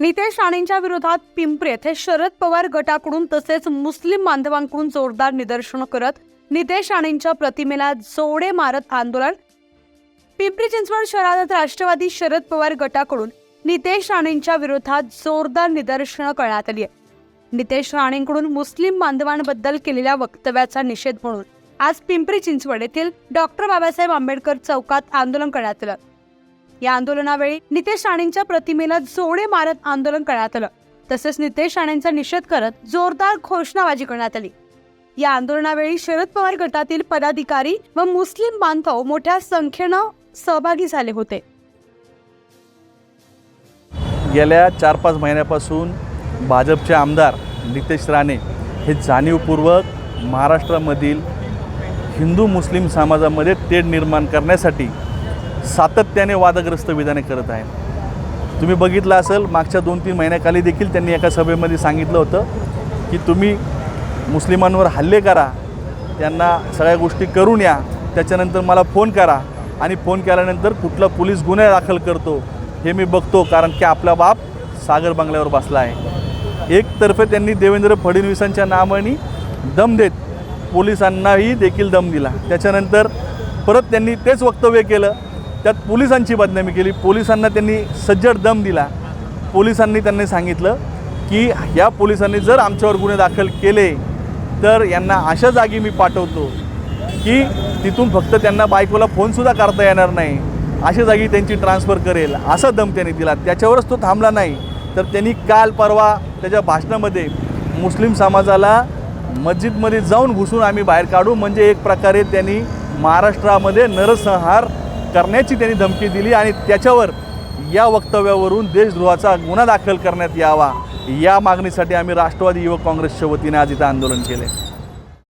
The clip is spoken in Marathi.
नितेश राणेंच्या विरोधात पिंपरी येथे शरद पवार गटाकडून तसेच मुस्लिम बांधवांकडून जोरदार निदर्शनं करत नितेश राणेंच्या प्रतिमेला जोडे मारत आंदोलन. पिंपरी चिंचवड शहरात राष्ट्रवादी शरद पवार गटाकडून नितेश राणेंच्या विरोधात जोरदार निदर्शनं करण्यात आली आहे. नितेश राणेंकडून मुस्लिम बांधवांबद्दल केलेल्या वक्तव्याचा निषेध म्हणून आज पिंपरी चिंचवड येथील डॉक्टर बाबासाहेब आंबेडकर चौकात आंदोलन करण्यात आलं. या आंदोलनावेळी नितेश राणेंच्या प्रतिमेला जोडे मारत आंदोलन करण्यात आलं. तसेच नितेश राणेंचा निषेध करत जोरदार घोषणाबाजी करण्यात आली. या आंदोलनावेळी शरद पवार गटातील पदाधिकारी व मुस्लिम बांधव मोठ्या संख्येनं सहभागी झाले होते. गेल्या चार पाच महिन्यापासून भाजपचे आमदार नितेश राणे हे जाणीवपूर्वक महाराष्ट्रामधील हिंदू मुस्लिम समाजामध्ये तेढ निर्माण करण्यासाठी सातत्याने वादग्रस्त विधाने करत आहेत. तुम्ही बघितलं असेल मागच्या दोन तीन महिन्याखाली देखील त्यांनी एका सभेमध्ये सांगितलं होतं की तुम्ही मुस्लिमांवर हल्ले करा त्यांना सगळ्या गोष्टी करून या त्याच्यानंतर मला फोन करा आणि फोन केल्यानंतर कुठला पोलीस गुन्हा दाखल करतो हे मी बघतो कारण की आपला बाप सागर बंगल्यावर बसला आहे. एकतर्फे त्यांनी देवेंद्र फडणवीसांच्या नावाने दम देत पोलिसांनाही देखील दम दिला. त्याच्यानंतर परत त्यांनी तेच वक्तव्य केलं. त्यात पोलिसांची बदनामी केली. पोलिसांना त्यांनी सज्जड दम दिला. पोलिसांनी त्यांनी सांगितलं की या पोलिसांनी जर आमच्यावर गुन्हे दाखल केले तर यांना अशा जागी मी पाठवतो की तिथून फक्त त्यांना बायकोला फोनसुद्धा करता येणार नाही. अशा जागी त्यांची ट्रान्सफर करेल. असा दम त्यांनी दिला. त्याच्यावरच तो थांबला नाही. तर त्यांनी काल परवा त्याच्या भाषणामध्ये मुस्लिम समाजाला मस्जिदमध्ये जाऊन घुसून आम्ही बाहेर काढू. म्हणजे एक प्रकारे त्यांनी महाराष्ट्रामध्ये नरसंहार करण्याची त्यांनी धमकी दिली आणि त्याच्यावर या वक्तव्यावरून देशद्रोहाचा गुन्हा दाखल करण्यात यावा या मागणीसाठी आम्ही राष्ट्रवादी युवक काँग्रेसच्या वतीने आज इथं आंदोलन केले